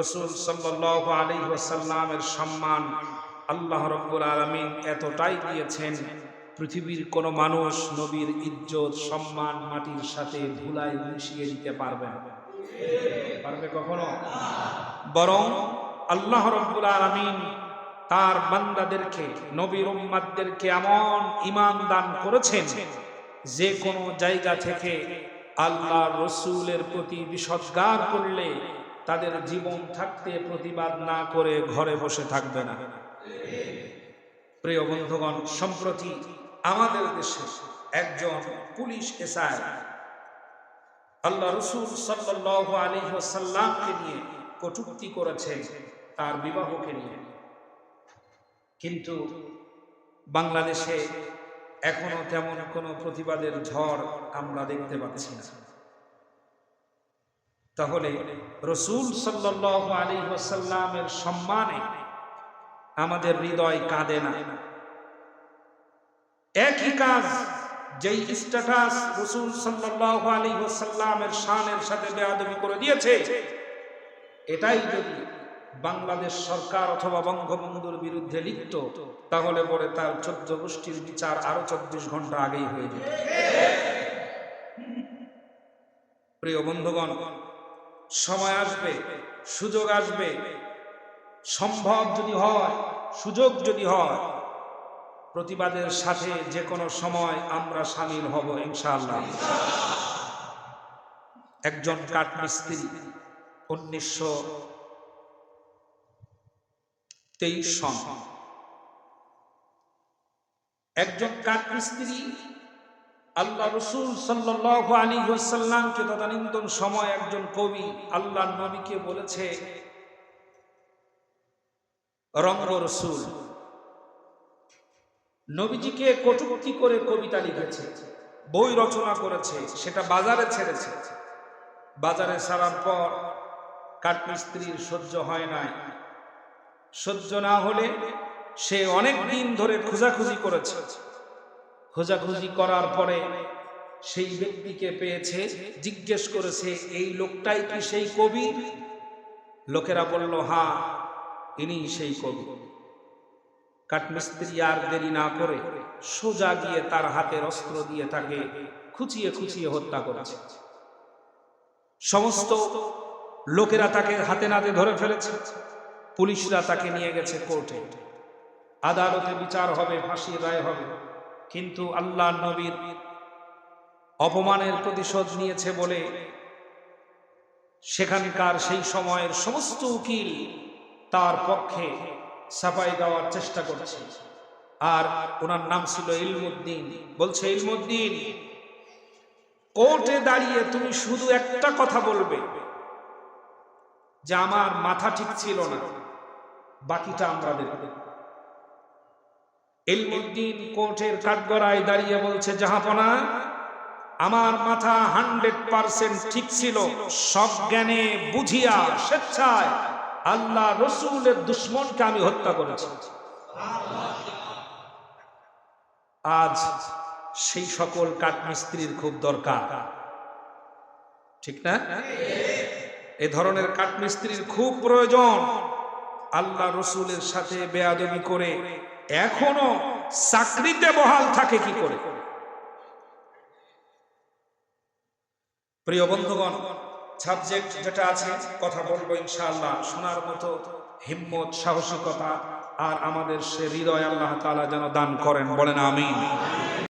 রসুল সাল্লাহ আলী ওসাল্লামের সম্মান আল্লাহ রব্বুল আলমিন এতটাই দিয়েছেন, পৃথিবীর কোনো মানুষ নবীর ইজ্জত, সম্মান মাটির সাথে ধুলাই মিশিয়ে দিতে পারবে না। পারবে কখনো? বরং আল্লাহ রব্বুল আলমিন তার বান্দাদেরকে, নবীর উম্মাদদেরকে এমন ইমান দান করেছেন, যে কোনো জায়গা থেকে আল্লাহ রসুলের প্রতি বিষদ্গার করলে তাদের জীবন থাকতে প্রতিবাদ না করে ঘরে বসে থাকবে না। প্রিয় বন্ধুগণ, সম্প্রতি আমাদের দেশে একজন পুলিশ এসআই আল্লাহ রসুল সাল্লাহ আলী সাল্লামকে নিয়ে কটুক্তি করেছে তার বিবাহকে নিয়ে। কিন্তু বাংলাদেশে এখনও তেমন কোনো প্রতিবাদের ঝড় আমরা দেখতে পাচ্ছি না। তাহলে রসুল সাল্লাহ আলী ওসাল্লামের সম্মানে আমাদের হৃদয় কাঁদে না। একই কাজ যেই স্ট্যাটাস রসুল সাল্লাহ আলী ওসাল্লামের শানের সাথে বেয়াদবি করে দিয়েছে, এটাই যদি বাংলাদেশ সরকার অথবা বঙ্গবন্ধুর বিরুদ্ধে লিখত তাহলে পরে তার চোদ্দ গোষ্ঠীর বিচার আরও চব্বিশ ঘণ্টা আগেই হয়ে যেত। প্রিয় বন্ধুগণ সময় আসবে, সুযোগ আসবে। সম্ভব যদি হয়, সুযোগ যদি হয়, প্রতিবাদের সাথে যে কোনো সময় আমরা সামিল হব, ইনশাআল্লাহ। একজন কাঠমিস্ত্রি উনিশশো তেইশ সন। একজন কাঠমিস্ত্রি আল্লাহ রসুল সাল্লাহ আলী সাল্লামকে তদানীন্তন সময় একজন কবি আল্লাহ নবীকে বলেছে রঙ্গ রসুল, নবীজিকে কটুক্তি করে কবিতা লিখেছে, বই রচনা করেছে, সেটা বাজারে ছেড়েছে। বাজারে ছাড়ার পর কাঠমিস্ত্রির সহ্য হয় নাই। সহ্য না হলে সে অনেক দিন ধরে খোঁজাখুঁজি করেছে। খোঁজাখুঁজি করার পরে সেই ব্যক্তিকে পেয়েছে, জিজ্ঞেস করেছে, এই লোকটাই কি সেই কবি? লোকেরা বলল, হা, ইনি সেই কবি। কাঠমিস্ত্রি আর দেরি না করে সোজা গিয়ে তার হাতের অস্ত্র দিয়ে তাকে খুচিয়ে খুচিয়ে হত্যা করেছে। সমস্ত লোকেরা তাকে হাতে নাতে ধরে ফেলেছে। পুলিশরা তাকে নিয়ে গেছে কোর্টে। আদালতে বিচার হবে, ফাঁসির রায় হবে। কিন্তু আল্লাহ নবীর অপমানের প্রতিশোধ নিয়েছে বলে সেখানকার সেই সময়ের সমস্ত উকিল তার পক্ষে সাফাই দেওয়ার চেষ্টা করছে। আর ওনার নাম ছিল ইলমুদ্দিন। বলছে, ইলমুদ্দিন, কোর্টে দাঁড়িয়ে তুমি শুধু একটা কথা বলবে, যে আমার মাথা ঠিক ছিল না, বাকিটা আমরা দেখব। ইলমুদ্দিন কোর্টের কাঠগড়ায় দাঁড়িয়ে বলছে, জাহাপনা, আমার মাথা হান্ড্রেড পার্সেন্ট ঠিক ছিল। সব জ্ঞানে বুঝিয়া স্বেচ্ছায় আল্লাহ রসুলের দুশ্মনকে আমি হত্যা করেছি। আজ সেই সকল কাঠমিস্ত্রির খুব দরকার। ঠিক না? এ ধরনের কাঠমিস্ত্রির খুব প্রয়োজন। আল্লাহ রসুলের সাথে বেয়াদবি করে এখনও চাকরিতে বহাল থাকে কি করে? প্রিয় বন্ধুগণ সাবজেক্ট যেটা আছে, কথা বলব ইনশাআল্লাহ। শোনার মতো হিম্মত, সাহসিকতা আর আমাদের সে হৃদয় আল্লাহ তালা যেন দান করেন, বলেন আমিন।